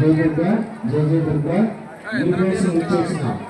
जय जय दुर्गा जय जय दुर्गा यूपीएससी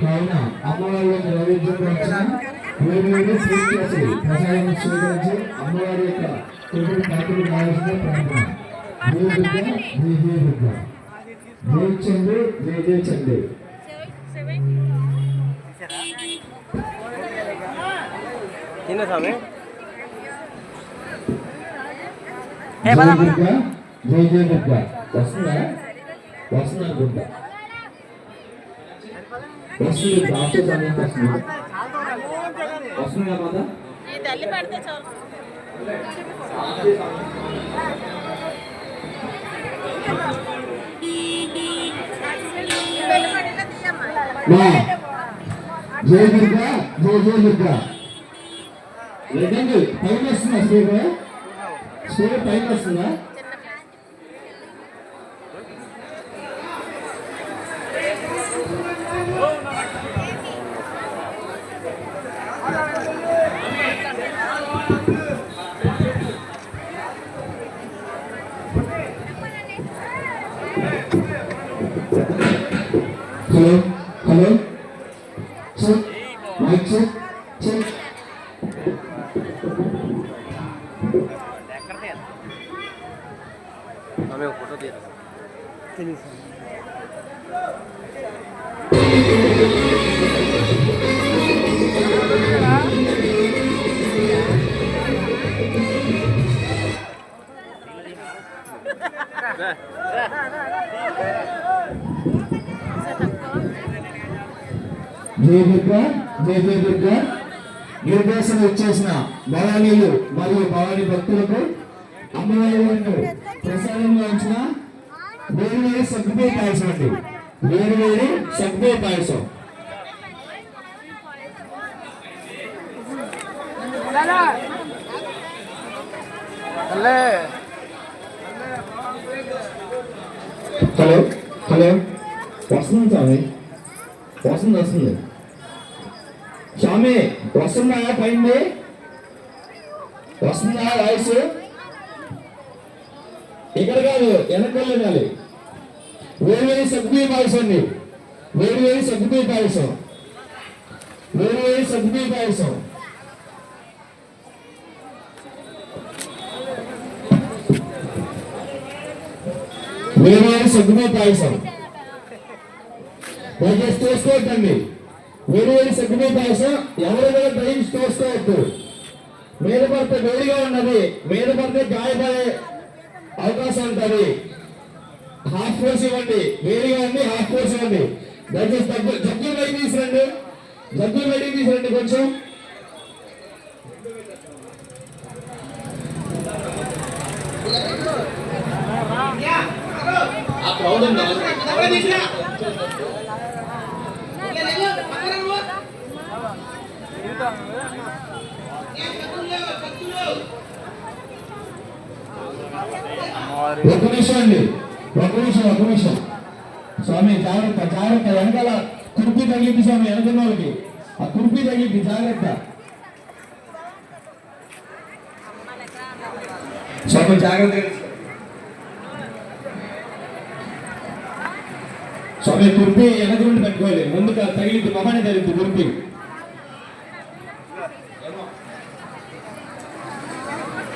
కావున అమ్మవారి యొక్క నైవేద్యం వచ్చిన వేరు వేరు స్వీట్ చేసి ప్రసాదం స్వీకరించి అమ్మవారి యొక్క తెలుగు పాత్రలు కావాల్సిన ప్రార్థన. చంద్రు జయ జయ చంద్రు తిన్న స్వామి. జయ దుర్గా జయ దుర్గా. వస్తుందా? వస్తుందా అనుకుంటా వస్తుంది డాక్టర్ సమయం వస్తుంది వస్తుందా మాత తల్లి పడితే చాలు దుర్గా. దుర్గా లేదండి పైన వస్తుందా స్పీకర్ పైన వస్తుందా hello hello check mic check check ఒక ఫోటో తీయాలి జయ దుర్గా జయ జయ దుర్గా నిర్దేశం ఇచ్చేసిన భవానీలు మరియు భవానీ భక్తులకు అమ్మవారి వారిని ప్రసాదంగా ఉంచిన వేరు వేరు సగ్గుపై పాయసం వేరు వేరు సగ్గుపై పాయసం. Hello hello. వస్తుంది స్వామి. వస్తుంది వస్తుంది. స్వామి వస్తుందా? పైంది. వస్తుందా వాయిస్ ఇక్కడ కాదు వెనకాల వేరు వేరు సగ్గుబీ పాయసం అండి. వేరు వేరు సగ్గుబీ పాయసం వేరు వేరు సగ్గుబీ పాయసం వేరు వేరు సగ్గుబీ పాయసం దయచేసి చూసుకోవద్దండి. వేరు వేరు సగ్గుబీ పాయసం ఎవరు కూడా దయించి చూసుకోవద్దు. మీద పడితే వేడిగా ఉన్నది మీద పడితే గాయపడే అవకాశం ఉంటుంది. హాఫ్ కోర్స్ ఇవ్వండి. వేడిగా ఉంది హాఫ్ కోర్స్ ఇవ్వండి. దయచేసి దగ్గర జగ్గులు బయట తీసురండి. జగ్గులు బయట తీసురండి కొంచెం. ఆ క్రౌడ్ ఉందా? ఒక నిమిషం అండి. ఒక నిమిషం ఒక నిమిషం. స్వామి జాగ్రత్త జాగ్రత్త. వెనకాల కుర్పీ తగిలింది స్వామి వెనకున్న వాళ్ళకి. ఆ కుర్పీ తగిలింది జాగ్రత్త. స్వామి జాగ్రత్త స్వామి కుర్పీ వెనక నుండి పెట్టుకోవాలి ముందు తగిలింది మొహాన్ని తగిలింది కుర్పీ.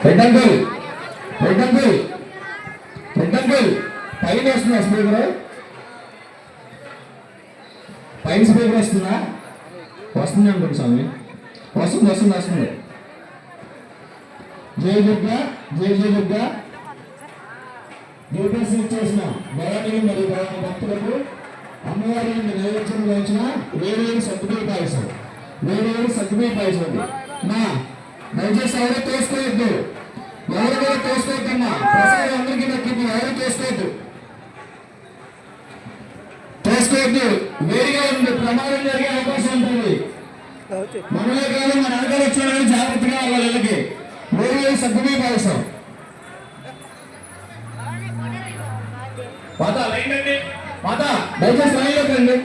రెడ్డంకుల్ రెడ్డంకుల్ రెడ్డంకుల్ పైన వస్తుందా స్పీకర్. పైన స్పీకర్ వస్తుందా వస్తుంది అనుకోండి స్వామి. వస్తుంది వస్తుంది వస్తుంది. జయ దుర్గా జయ జయ దుర్గా. డ్యూటీస్ చేసిన భవానీ మరియు భవానీ భక్తులకు అమ్మవారి నైవేద్యం వహించిన వేరేరు వేరు సగ్గుబీ పాయసం. వేరేరు వేరు సగ్గుబీ పాయసం మా దయచేసి ఎవరో తోసుకోవద్దు. ఎవరు కూడా తోసుకోవద్దమ్మా. ప్రసాదం అందరికీ దక్కింది ఎవరు తోసుకోవద్దు చేయొద్దు వేడిగా ఉంది ప్రమాదం జరిగే అవకాశం ఉంటుంది. మనమే కాదు మన వెనకాల వచ్చిన వాళ్ళు జాగ్రత్తగా వాళ్ళ ఇళ్ళకి వేడి సగ్గుమీ పాయసం పాత లైన్ రండి పాత దయచేసి లైన్లోకి రండి.